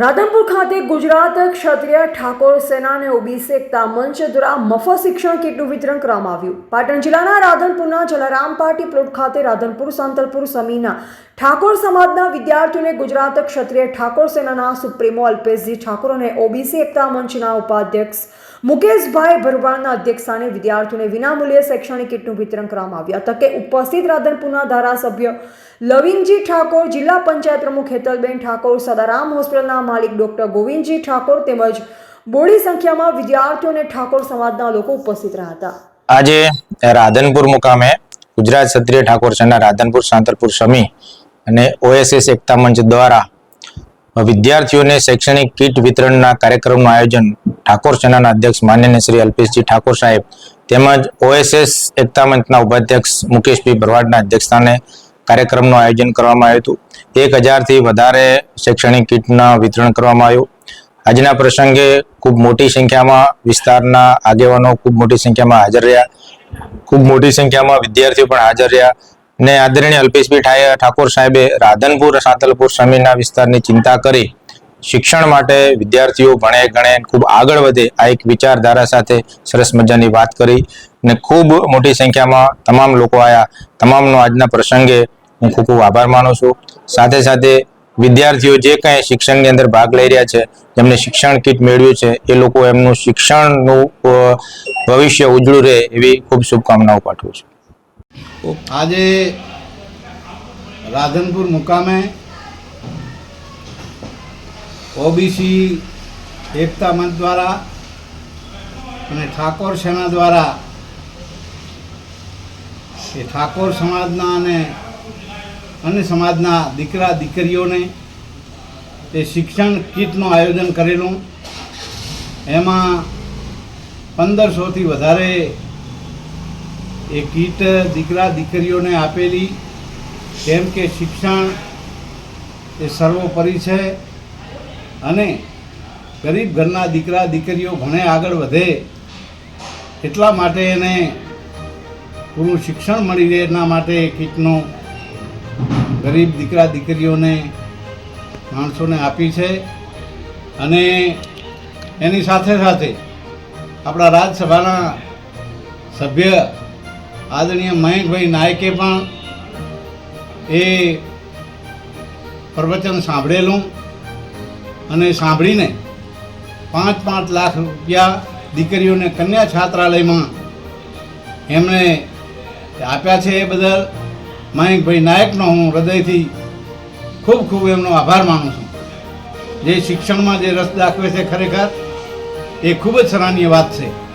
રાધનપુર ખાતે ગુજરાત ક્ષત્રિય ઠાકોર સેના અને ઓબીસી એકતા મંચ દ્વારા મફત શિક્ષણ કીટનું વિતરણ કરવામાં આવ્યું. પાટણ જિલ્લાના રાધનપુરના જલારામ પાટી પ્લોટ ખાતે રાધનપુર સાંતલપુર સમીના ઠાકોર સમાજના વિદ્યાર્થીઓને ગુજરાત ક્ષત્રિય ઠાકોર સેનાના સુપ્રીમો અલ્પેશજી ઠાકોર અને ઓબીસી એકતા મંચના ઉપાધ્યક્ષ મુકેશભાઈ ભરવાડના અધ્યક્ષસ્થાને વિદ્યાર્થીઓને વિનામૂલ્યે શૈક્ષણિક કીટનું વિતરણ કરવામાં આવ્યું. તકે ઉપસ્થિત રાધનપુરના ધારાસભ્ય લવિંગજી ઠાકોર, જિલ્લા પંચાયત પ્રમુખ હેતલબેન ઠાકોર, સદારામ હોસ્પિટલના માલિક ડોક્ટર ગોવિંદજી ઠાકોર તેમજ બોડી સંખ્યામાં વિદ્યાર્થીઓ અને ઠાકોર સમાજના લોકો ઉપસ્થિત રહ્યા હતા. આજે રાધનપુર મુકામે ગુજરાત ક્ષત્રિય ઠાકોર સંઘના રાધનપુર સાંતલપુર સમી અને ઓએસએસ એકતા મંચ દ્વારા વિદ્યાર્થીઓને શૈક્ષણિક કીટ વિતરણના કાર્યક્રમનું આયોજન ઠાકોર સેનાના અધ્યક્ષ માનનીય શ્રી અલ્પેશજી ઠાકોર સાહેબ તેમજ ઓએસએસ એકતા મંચના ઉપાધ્યક્ષ મુકેશભાઈ ભરવાડના અધ્યક્ષસ્થાને કાર્યક્રમનું આયોજન કરવામાં આવ્યું હતું. એક હજારથી વધારે શૈક્ષણિક કીટના વિતરણ કરવામાં આવ્યું. આજના પ્રસંગે ખૂબ મોટી સંખ્યામાં વિસ્તારના આગેવાનો ખૂબ મોટી સંખ્યામાં હાજર રહ્યા. ખૂબ મોટી સંખ્યામાં વિદ્યાર્થીઓ પણ હાજર રહ્યા. ને આદરણીય અલ્પેશભાઈ ઠાકોર સાહેબે રાધનપુર, સાતલપુર સમીના વિસ્તારની ચિંતા કરી શિક્ષણ માટે વિદ્યાર્થીઓ ભણે ગણે ખૂબ આગળ વધે આ એક વિચારધારા સાથે સરસ મજાની વાત કરી. ને ખૂબ મોટી સંખ્યામાં તમામ લોકો આવ્યા તમામનો આજના પ્રસંગે હું ખૂબ ખૂબ આભાર માનું છું. સાથે સાથે વિદ્યાર્થીઓ જે કંઈ શિક્ષણની અંદર ભાગ લઈ રહ્યા છે, જેમને શિક્ષણ કીટ મેળવ્યું છે, એ લોકો એમનું શિક્ષણનું ભવિષ્ય ઉજળું રહે એવી ખૂબ શુભકામનાઓ પાઠવું છું. આજે રાધનપુર મુકામે ઓબીસી એકતા મંચ દ્વારા અને ઠાકોર સેના દ્વારા એ ઠાકોર સમાજના અને અન્ય સમાજના દીકરા, દીકરીઓને એ શિક્ષણ કીટનું આયોજન કરેલું. એમાં પંદરસોથી વધારે એ કીટ દીકરા, દીકરીઓને આપેલી. કેમ કે શિક્ષણ એ સર્વોપરી છે અને ગરીબ ઘરના દીકરા, દીકરીઓ ભણે આગળ વધે એટલા માટે એને પૂરું શિક્ષણ મળી રહે, એના માટે કીટનું ગરીબ દીકરા દીકરીઓને, માણસોને આપી છે અને એની સાથે સાથે આપણા રાજ્યસભાના સભ્ય આદરણીય મયંકભાઈ નાયકે પણ એ પ્રવચન સાંભળેલું અને સાંભળીને પાંચ પાંચ લાખ રૂપિયા દીકરીઓને કન્યા છાત્રાલયમાં એમણે આપ્યા છે એ બદલ મયંકભાઈ નાયકનો હું હૃદયથી ખૂબ ખૂબ એમનો આભાર માનું છું. જે શિક્ષણમાં જે રસ દાખવે છે ખરેખર, એ ખૂબ જ સરાહનીય વાત છે.